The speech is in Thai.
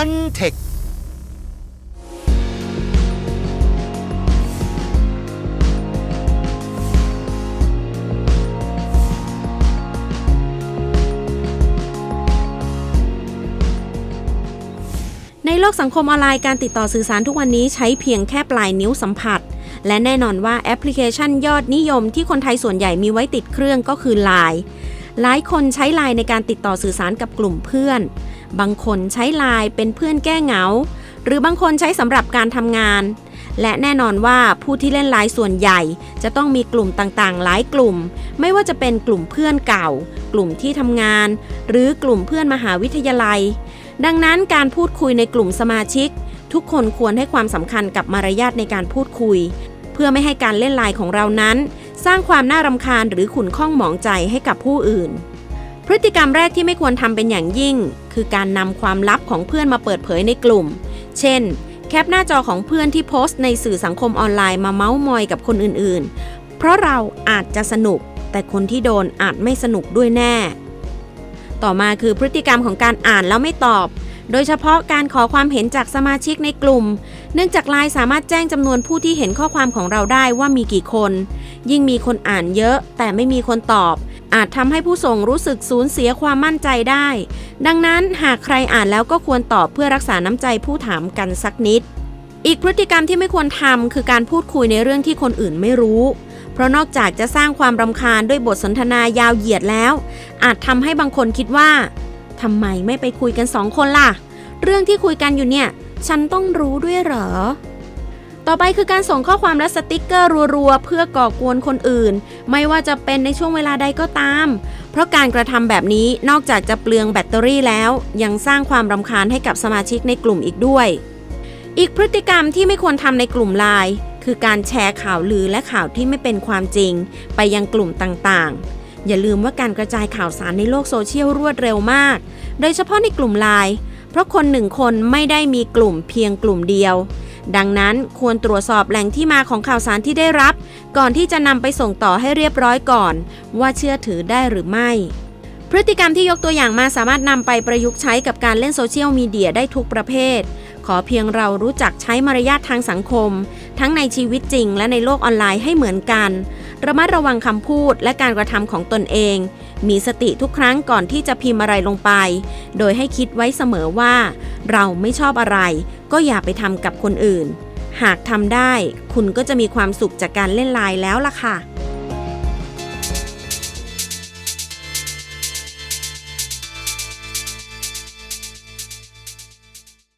ันเทคในโลกสังคมออนไลน์การติดต่อสื่อสารทุกวันนี้ใช้เพียงแค่ปลายนิ้วสัมผัส และแน่นอนว่าแอปพลิเคชันยอดนิยมที่คนไทยส่วนใหญ่มีไว้ติดเครื่องก็คือ Line หลายคนใช้ Line ในการติดต่อสื่อสารกับกลุ่มเพื่อน บางคนใช้ Line เป็นเพื่อนแก้เหงา หรือบางคนใช้สำหรับการทำงาน และแน่นอนว่าผู้ที่เล่นไลน์ส่วนใหญ่ จะต้องมีกลุ่มต่างๆ หลายกลุ่ม ไม่ว่าจะเป็นกลุ่มเพื่อนเก่า กลุ่มที่ทำงาน หรือกลุ่มเพื่อนมหาวิทยาลัย ดังนั้นการพูดคุยในกลุ่มสมาชิก ทุกคนควรให้ความสำคัญกับมารยาทในการพูดคุย เพื่อไม่ให้การเล่นไลน์ของเรานั้น สร้างความน่ารำคาญหรือขุนข้องหมองใจให้กับผู้อื่น พฤติกรรมแรกที่ไม่ควรทำเป็นอย่างยิ่ง คือการนำความลับของเพื่อนมาเปิดเผยในกลุ่ม เช่น แคปหน้าจอของเพื่อนที่โพสต์ในสื่อสังคมออนไลน์มาเม้ามอยกับคนอื่นๆ เพราะเราอาจจะสนุก แต่คนที่โดนอาจไม่สนุกด้วยแน่ ต่อมาคือพฤติกรรมของการอ่านแล้วไม่ตอบ โดยเฉพาะการขอความเห็นจากสมาชิกในกลุ่ม เนื่องจากไลน์สามารถแจ้งจำนวนผู้ที่เห็นข้อความของเราได้ว่ามีกี่คน ยิ่งมีคนอ่านเยอะ แต่ไม่มีคนตอบ อาจทำให้ผู้ส่งรู้สึกสูญเสียความมั่นใจได้ ดังนั้นหากใครอ่านแล้วก็ควรตอบเพื่อรักษาน้ำใจผู้ถามกันสักนิด อีกพฤติกรรมที่ไม่ควรทำคือการพูดคุยในเรื่องที่คนอื่นไม่รู้ เพราะนอกจากจะสร้างความรำคาญด้วยบทสนทนายาวเหยียดแล้ว อาจทำให้บางคนคิดว่าทำไมไม่ไปคุยกันสองคนล่ะ เรื่องที่คุยกันอยู่เนี่ย ฉันต้องรู้ด้วยเหรอ ต่อไปคือการส่งข้อความและสติกเกอร์รัวๆ เพื่อก่อกวนคนอื่น ไม่ว่าจะเป็นในช่วงเวลาใดก็ตาม เพราะการกระทำแบบนี้นอกจากจะเปลืองแบตเตอรี่แล้ว ยังสร้างความรำคาญให้กับสมาชิกในกลุ่มอีกด้วย อีกพฤติกรรมที่ไม่ควรทำในกลุ่มไลน์คือการแชร์ข่าวลือและข่าวที่ไม่เป็นความจริง ไปยังกลุ่มต่างๆ อย่าลืมว่าการกระจายข่าวสารในโลกโซเชียลรวดเร็วมาก โดยเฉพาะในกลุ่มไลน์เพราะคนหนึ่งคนไม่ได้มีกลุ่มเพียงกลุ่มเดียว ดังนั้นควรตรวจสอบแหล่งที่มาของข่าวสารที่ได้รับ ก่อนที่จะนำไปส่งต่อให้เรียบร้อยก่อน ว่าเชื่อถือได้หรือไม่ พฤติกรรมที่ยกตัวอย่างมาสามารถนำไปประยุกต์ใช้กับการเล่นโซเชียลมีเดียได้ทุกประเภท ขอเพียงเรารู้จักใช้มารยาททางสังคม ทั้งในชีวิตจริงและในโลกออนไลน์ให้เหมือนกัน ระมัดระวังคำพูดและการกระทำของตนเอง มีสติทุกครั้งก่อนที่จะพิมพ์อะไรลงไป โดยให้คิดไว้เสมอว่า เราไม่ชอบอะไร ก็อย่าไปทำกับคนอื่น หากทำได้ คุณก็จะมีความสุขจากการเล่นไลน์แล้วล่ะค่ะ